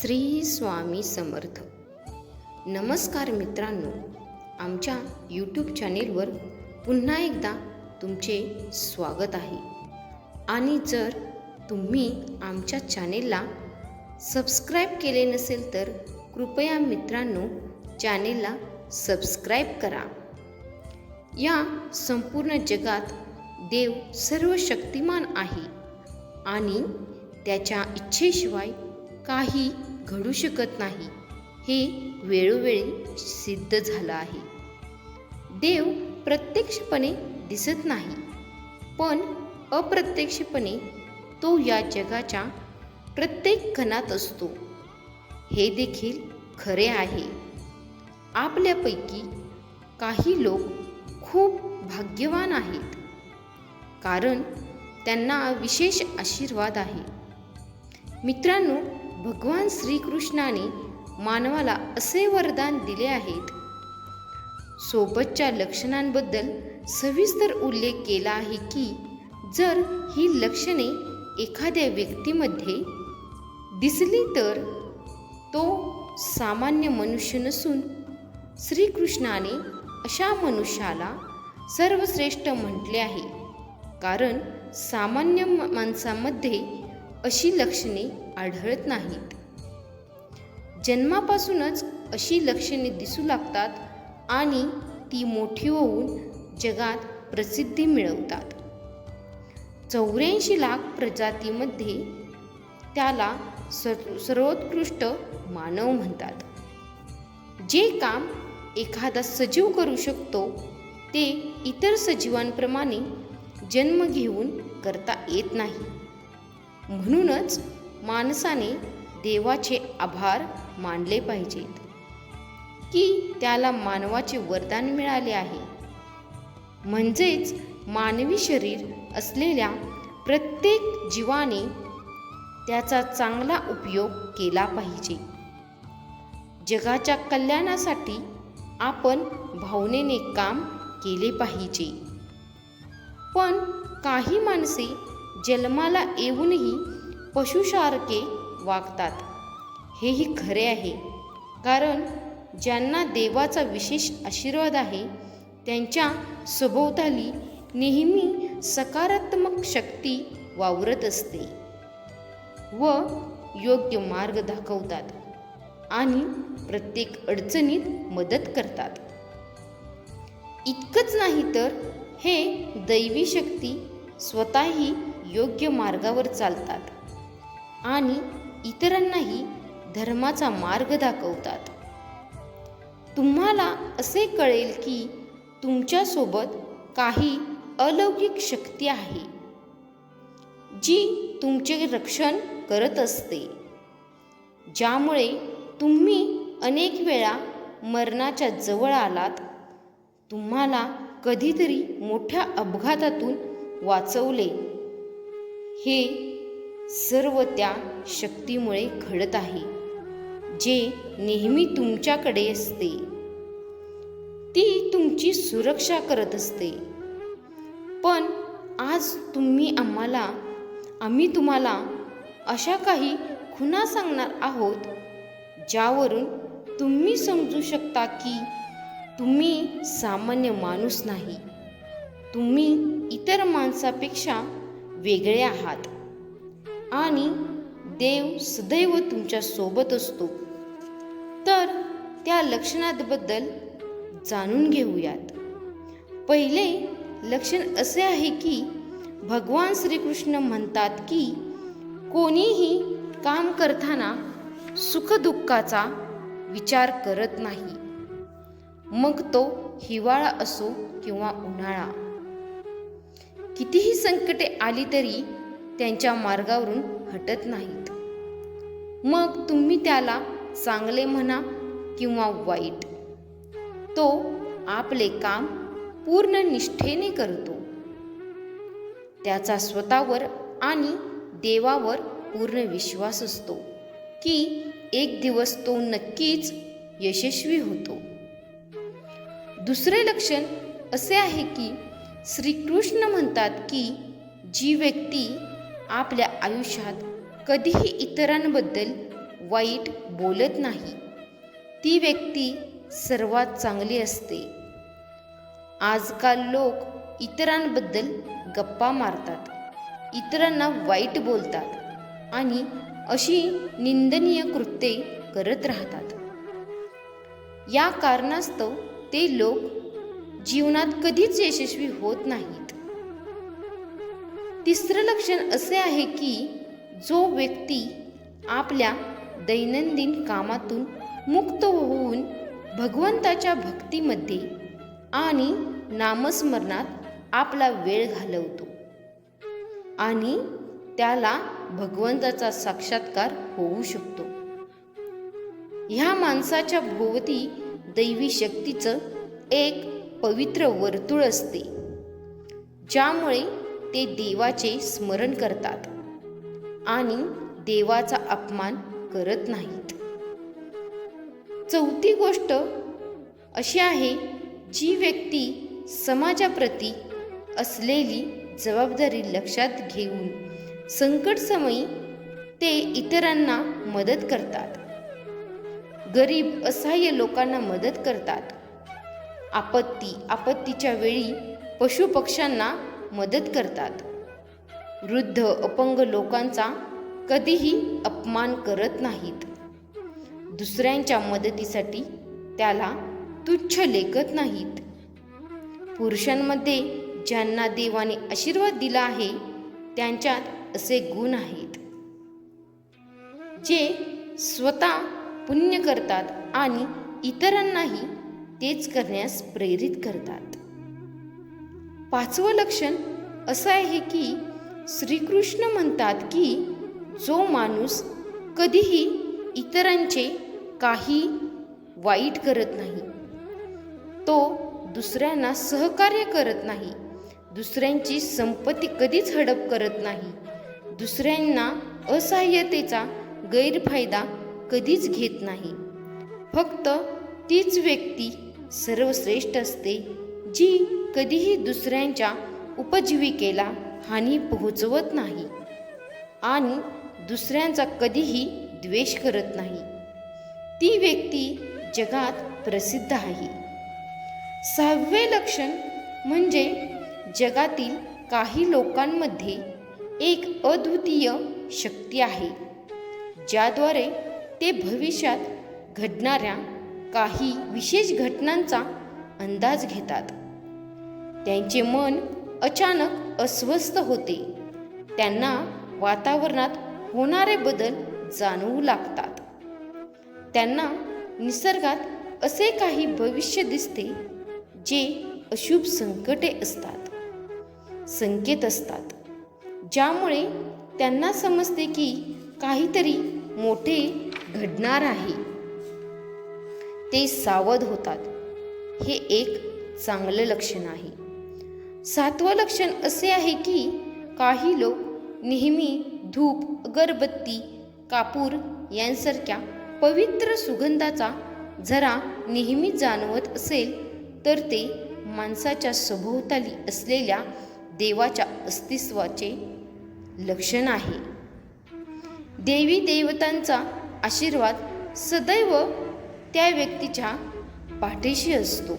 श्री स्वामी समर्थ. नमस्कार मित्रांनो आमच्या यूट्यूब चॅनेलवर पुन्हा एकदा तुमचे स्वागत आहे. आणि जर तुम्ही आमच्या चॅनेलला सबस्क्राईब केले नसेल तर कृपया मित्रांनो चॅनेलला सबस्क्राईब करा. या संपूर्ण जगात देव सर्व शक्तिमान आहे आणि त्याच्या इच्छेशिवाय काही घडू शकत नाही. हे वेळोवेळी सिद्ध झालं आहे. देव प्रत्यक्षपणे दिसत नाही पण अप्रत्यक्षपणे तो या जगाच्या प्रत्येक कणात असतो. हे देखील खरे आहे. आपल्यापैकी काही लोक खूप भाग्यवान आहेत कारण त्यांना विशेष आशीर्वाद आहे. मित्रांनो भगवान श्रीकृष्णाने मानवाला असे वरदान दिले आहेत. सोबतच्या लक्षणांबद्दल सविस्तर उल्लेख केला आहे की जर ही लक्षणे एखाद्या व्यक्तीमध्ये दिसली तर तो सामान्य मनुष्य नसून श्रीकृष्णाने अशा मनुष्याला सर्वश्रेष्ठ म्हटले आहे. कारण सामान्य माणसामध्ये अशी लक्षणे आढळत नाहीत. जन्मापासूनच अशी लक्षणे दिसू लागतात आणि ती मोठी होऊन जगात प्रसिद्धी मिळवतात. चौऱ्याऐंशी लाख प्रजातीमध्ये त्याला सर् सर्वोत्कृष्ट मानव म्हणतात. जे काम एखादा सजीव करू शकतो ते इतर सजीवांप्रमाणे जन्म घेऊन करता येत नाही. म्हणूनच माणसाने देवाचे आभार मानले पाहिजेत की त्याला मानवाचे वरदान मिळाले आहे. म्हणजेच मानवी शरीर असलेल्या प्रत्येक जीवाने त्याचा चांगला उपयोग केला पाहिजे. जगाच्या कल्याणासाठी आपण भावनेने काम केले पाहिजे. पण काही माणसे जन्माला येऊनही पशुसारखे वागतात. हेही खरे आहे. कारण ज्यांना देवाचा विशेष आशीर्वाद आहे त्यांच्या सभोवताली नेहमी सकारात्मक शक्ती वावरत असते व योग्य मार्ग दाखवतात आणि प्रत्येक अडचणीत मदत करतात. इतकंच नाही तर हे दैवी शक्ती स्वतःही योग्य मार्गावर चालतात आणि इतरांनाही धर्माचा मार्ग दाखवतात. तुम्हाला असे कळेल की तुमच्यासोबत काही अलौकिक शक्ती आहे जी तुमचे रक्षण करत असते ज्यामुळे तुम्ही अनेक वेळा मरणाच्या जवळ आलात. तुम्हाला कधीतरी मोठ्या अपघातातून वाचवले हे सर्व त्या शक्तीमुळे घडत आहे जे नेहमी तुमच्याकडे असते. ती तुमची सुरक्षा करत असते. पण आज तुम्ही आम्हाला आम्ही तुम्हाला अशा काही खुणा सांगणार आहोत ज्यावरून तुम्ही समजू शकता की तुम्ही सामान्य माणूस नाही. तुम्ही इतर माणसापेक्षा वेगळे आहात. आणि देव सदैव तुमच्यासोबत असतो. तर त्या लक्षणाबद्दल जाणून घेऊयात. पहिले लक्षण असे आहे की भगवान श्रीकृष्ण म्हणतात की कोणीही काम करताना सुखदुःखाचा विचार करत नाही. मग तो हिवाळा असो किंवा उन्हाळा. कितीही संकटे आली तरी त्यांच्या मार्गावरून हटत नाहीत. मग तुम्ही त्याला चांगले म्हणा किंवा वाईट तो आपले काम पूर्ण निष्ठेने करतो. त्याचा स्वतःवर आणि देवावर पूर्ण विश्वास असतो की एक दिवस तो नक्कीच यशस्वी होतो. दुसरे लक्षण असे आहे की श्रीकृष्ण म्हणतात की जी व्यक्ती आपल्या आयुष्यात कधीही इतरांबद्दल वाईट बोलत नाही ती व्यक्ती सर्वात चांगली असते. आजकाल लोक इतरांबद्दल गप्पा मारतात इतरांना वाईट बोलतात आणि अशी निंदनीय कृत्ये करत राहतात. या कारणास्तव ते लोक जीवनात कधीच यशस्वी होत नाहीत. तिसरं लक्षण असे आहे की जो व्यक्ती आपल्या दैनंदिन कामातून मुक्त होऊन भगवंताच्या भक्तीमध्ये आणि नामस्मरणात आपला वेळ घालवतो आणि त्याला भगवंताचा साक्षात्कार होऊ शकतो. ह्या माणसाच्या भोवती दैवी शक्तीचं एक पवित्र वर्तुळ असते ज्यामुळे ते देवाचे स्मरण करतात आणि देवाचा अपमान करत नाहीत. चौथी गोष्ट अशी आहे जी व्यक्ती समाजाप्रती असलेली जबाबदारी लक्षात घेऊन संकटसमयी ते इतरांना मदत करतात. गरीब असहाय्य लोकांना मदत करतात. आपत्ती आपत्तीच्या वेळी पशुपक्ष्यांना मदत करतात. वृद्ध अपंग लोकांचा कधीही अपमान करत नाहीत. दुसऱ्यांच्या मदतीसाठी त्याला तुच्छ लेखत नाहीत. पुरुषांमध्ये ज्यांना देवाने आशीर्वाद दिला आहे त्यांच्यात असे गुण आहेत. जे स्वतः पुण्य करतात आणि इतरांनाही तेच करण्यास प्रेरित करतात. पाचवं लक्षण असं आहे की श्रीकृष्ण म्हणतात की जो माणूस कधीही इतरांचे काही वाईट करत नाही तो दुसऱ्यांना सहकार्य करत नाही दुसऱ्यांची संपत्ती कधीच हडप करत नाही दुसऱ्यांना असहाय्यतेचा गैरफायदा कधीच घेत नाही. फक्त तीच व्यक्ती सर्वश्रेष्ठ असते जी कधीही दुसऱ्यांच्या उपजीविकेला हानी पोहोचवत नाही आणि दुसऱ्यांचा कधीही द्वेष करत नाही. ती व्यक्ती जगात प्रसिद्ध आहे. सहावे लक्षण म्हणजे जगातील काही लोकांमध्ये एक अद्वितीय शक्ती आहे ज्याद्वारे ते भविष्यात घडणाऱ्या काही विशेष घटनांचा अंदाज घेतात. त्यांचे मन अचानक अस्वस्थ होते. त्यांना वातावरणात होणारे बदल जाणवू लागतात. त्यांना निसर्गात असे काही भविष्य दिसते जे अशुभ संकटे असतात. संकेत असतात ज्यामुळे त्यांना समजते की काहीतरी मोठे घडणार आहे. ते सावध होतात. हे एक चांगलं लक्षण आहे. सातवं लक्षण असे आहे की काही लोक नेहमी धूप अगरबत्ती कापूर यांसारख्या पवित्र सुगंधाचा झरा नेहमी जाणवत असेल तर ते माणसाच्या सभोवताली असलेल्या देवाच्या अस्तित्वाचे लक्षण आहे. देवी देवतांचा आशीर्वाद सदैव त्या व्यक्तीच्या पाठीशी असतो.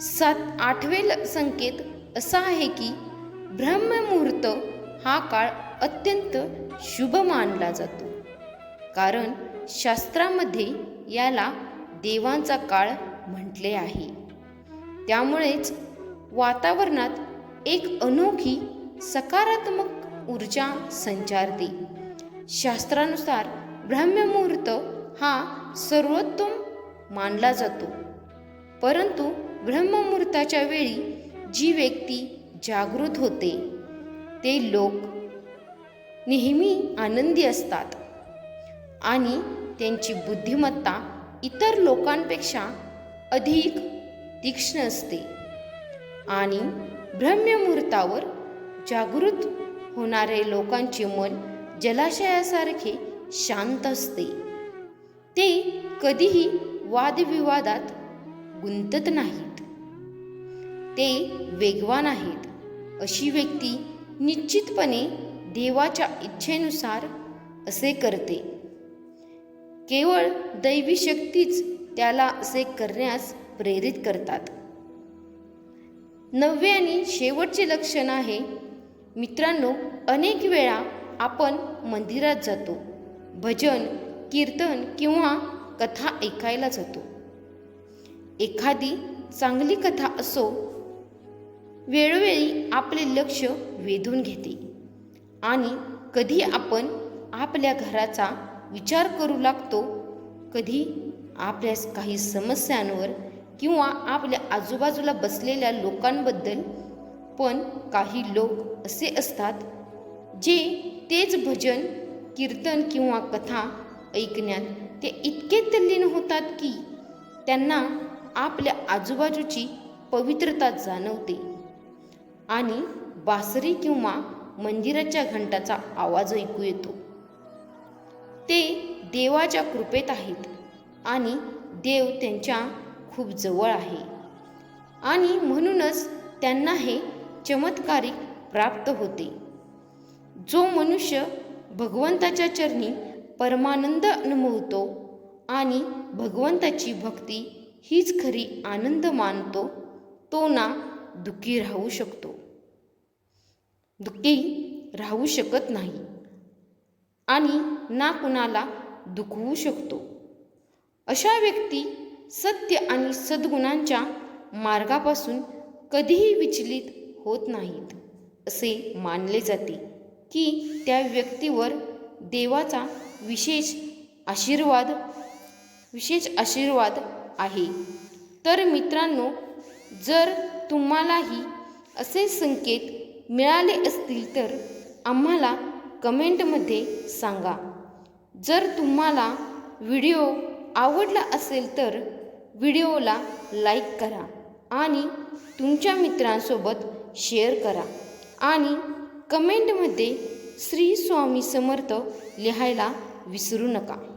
सात आठवे ल- संकेत असा आहे की ब्रह्ममुहूर्त हा काळ अत्यंत शुभ मानला जातो. कारण शास्त्रामध्ये याला देवांचा काळ म्हटले आहे. त्यामुळेच वातावरणात एक अनोखी सकारात्मक ऊर्जा संचारते. शास्त्रानुसार ब्रह्ममुहूर्त हा सर्वोत्तम मानला जातो. परंतु ब्रह्ममुहूर्ताच्या वेळी जी व्यक्ती जागृत होते ते लोक नेहमी आनंदी असतात आणि त्यांची बुद्धिमत्ता इतर लोकांपेक्षा अधिक तीक्ष्ण असते आणि ब्रह्ममुहूर्तावर जागृत होणारे लोकांचे मन जलाशयासारखे शांत असते. ते कधीही वादविवादात गुंतत नाहीत. ते वेगवान आहेत. अशी व्यक्ती निश्चितपणे देवाच्या इच्छेनुसार असे करते. केवळ दैवी शक्तीच त्याला असे करण्यास प्रेरित करतात. नववे आणि शेवटचे लक्षण आहे मित्रांनो अनेक वेळा आपण मंदिरात जातो. भजन कीर्तन किंवा कथा ऐकायला जातो एखादी चांगली कथा असो वेळोवेळी आपले लक्ष वेधून घेते आणि कधी आपण आपल्या घराचा विचार करू लागतो कधी आपल्या काही समस्यांवर किंवा आपल्या आजूबाजूला बसलेल्या लोकांबद्दल पण काही लोक असे असतात जे तेच भजन कीर्तन किंवा कथा ऐकण्यात ते इतके तल्लीन होतात की त्यांना आपल्या आजूबाजूची पवित्रता जाणवते. आणि बासरी किंवा मंदिराच्या घंटाचा आवाज ऐकू येतो. ते देवाच्या कृपेत आहेत आणि देव त्यांच्या खूप जवळ आहे. आणि म्हणूनच त्यांना हे चमत्कारिक प्राप्त होते. जो मनुष्य भगवंताच्या चरणी परमानंद अनुभवतो आणि भगवंताची भक्ती हीच खरी आनंद मानतो तो ना दुःखी राहू शकतो. दुःखी राहू शकत नाही आणि ना कुणाला दुखवू शकतो. अशा व्यक्ती सत्य आणि सद्गुणांच्या मार्गापासून कधीही विचलित होत नाहीत असे मानले जाते की त्या व्यक्तीवर देवाचा विशेष आशीर्वाद विशेष आशीर्वाद आहे. तर मित्रांनो जर तुम्हालाही असे संकेत मिळाले असतील तर आम्हाला कमेंटमध्ये सांगा. जर तुम्हाला व्हिडिओ आवडला असेल तर व्हिडिओला लाईक करा आणि तुमच्या मित्रांसोबत शेअर करा आणि कमेंटमध्ये श्री स्वामी समर्थ लिहायला विसरू नका.